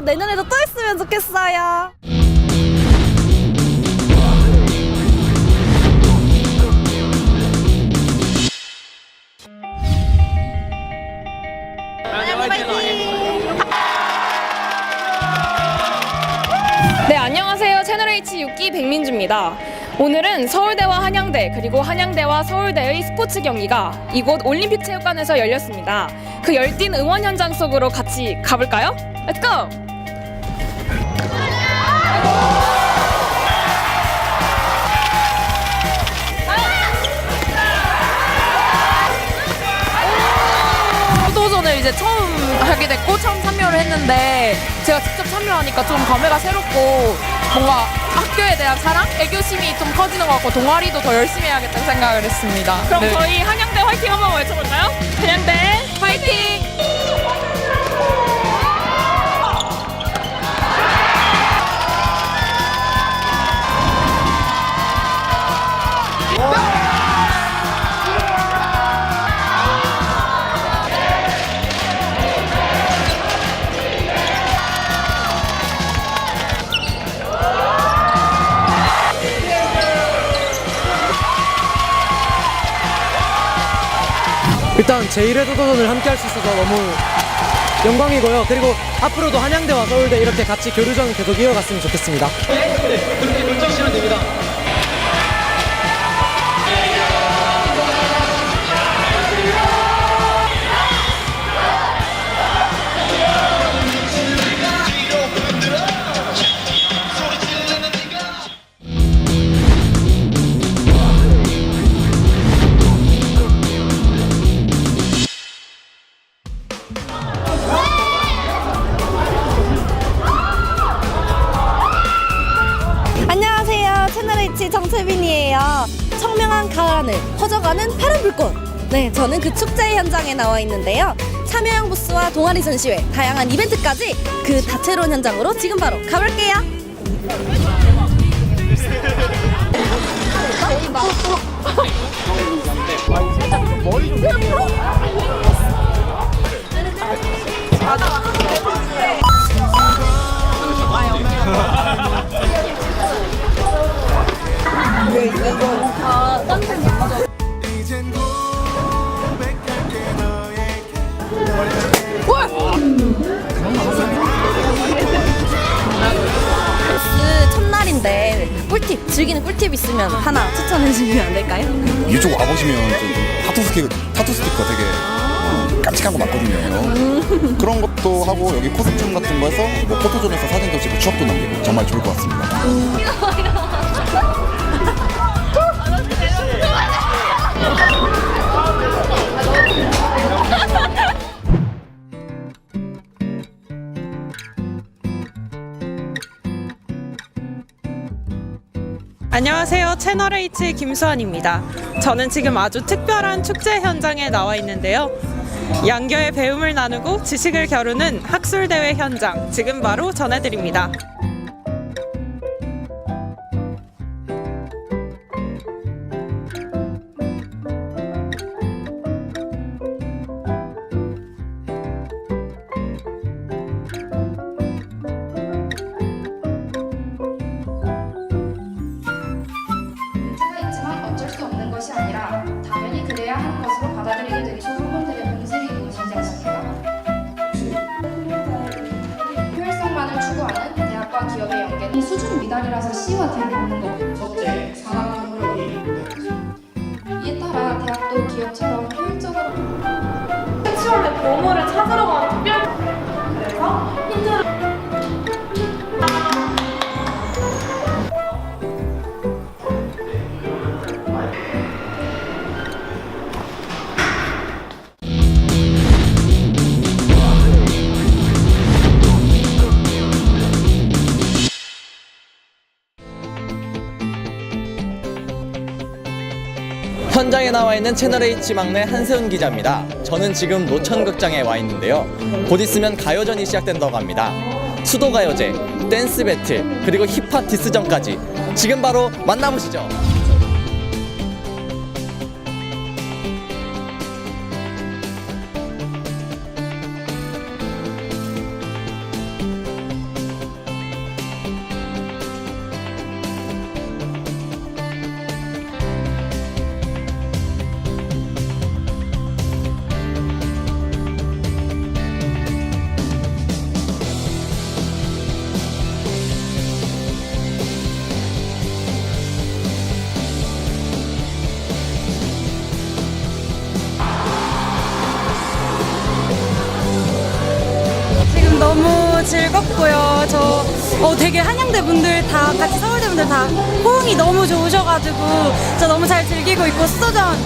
좋겠어요. 내년에도 또 했으면 좋겠어요. 네, 안녕하세요. 채널H 6기 백민주입니다. 오늘은 서울대와 한양대 그리고 한양대와 서울대의 스포츠 경기가 이곳 올림픽 체육관에서 열렸습니다. 그 열띤 응원 현장 속으로 같이 가볼까요? Let's go! 포도전을 이제 처음 하게 됐고 처음 참여를 했는데 제가 직접 참여하니까 좀 감회가 새롭고 뭔가 학교에 대한 사랑, 애교심이 좀 커지는 것 같고 동아리도 더 열심히 해야겠다는 생각을 했습니다. 그럼 네. 저희 한양대 화이팅 한번 외쳐볼까요? 한양대 화이팅! 일단 제1회 도전을 함께 할 수 있어서 너무 영광이고요. 그리고 앞으로도 한양대와 서울대 이렇게 같이 교류전 계속 이어갔으면 좋겠습니다. 정채빈이에요. 청명한 가을 하늘, 퍼져가는 파란 불꽃. 네, 저는 그 축제 현장에 나와 있는데요. 참여형 부스와 동아리 전시회, 다양한 이벤트까지 그 다채로운 현장으로 지금 바로 가볼게요. 부스 꿀팁, 즐기는 꿀팁 있으면 하나 추천해 주시면 안 될까요? 이쪽 와보시면 좀 타투 스티커, 타투 스티커 되게 어, 깜찍한 거 많거든요. 그런 것도 하고 여기 코스튬 같은 거 해서 뭐 포토존에서 사진도 찍고 추억도 남기고 정말 좋을 것 같습니다. 안녕하세요. 채널H 김수환입니다. 저는 지금 아주 특별한 축제 현장에 나와 있는데요. 양교의 배움을 나누고 지식을 겨루는 학술대회 현장 지금 바로 전해드립니다. 연계는 수준 미달이라서 C와 D를 받는 거고 첫째, 사람 이에 따라 대학도 기업처럼 효율적으로 섹슈얼의 보물을 현장에 나와 있는 채널 H 막내 한세훈 기자입니다. 저는 지금 노천극장에 와 있는데요. 곧 있으면 가요전이 시작된다고 합니다. 수도 가요제, 댄스 배틀, 그리고 힙합 디스전까지 지금 바로 만나보시죠. 어, 되게 한양대 분들 다 같이 서울대 분들 다 호응이 너무 좋으셔가지고 저 너무 잘 즐기고 있고 수도전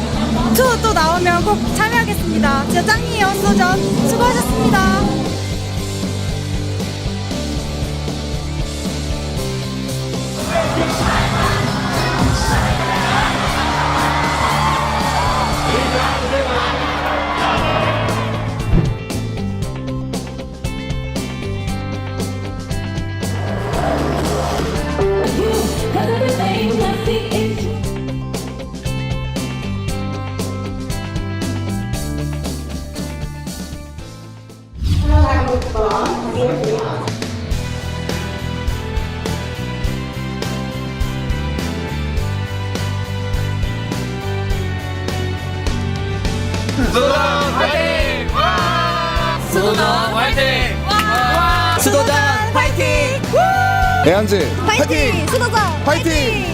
2 또 나오면 꼭 참여하겠습니다. 진짜 짱이에요 수도전 수고하셨습니다. 수도전 화이팅! 애한제 파이팅! 수도전 파이팅!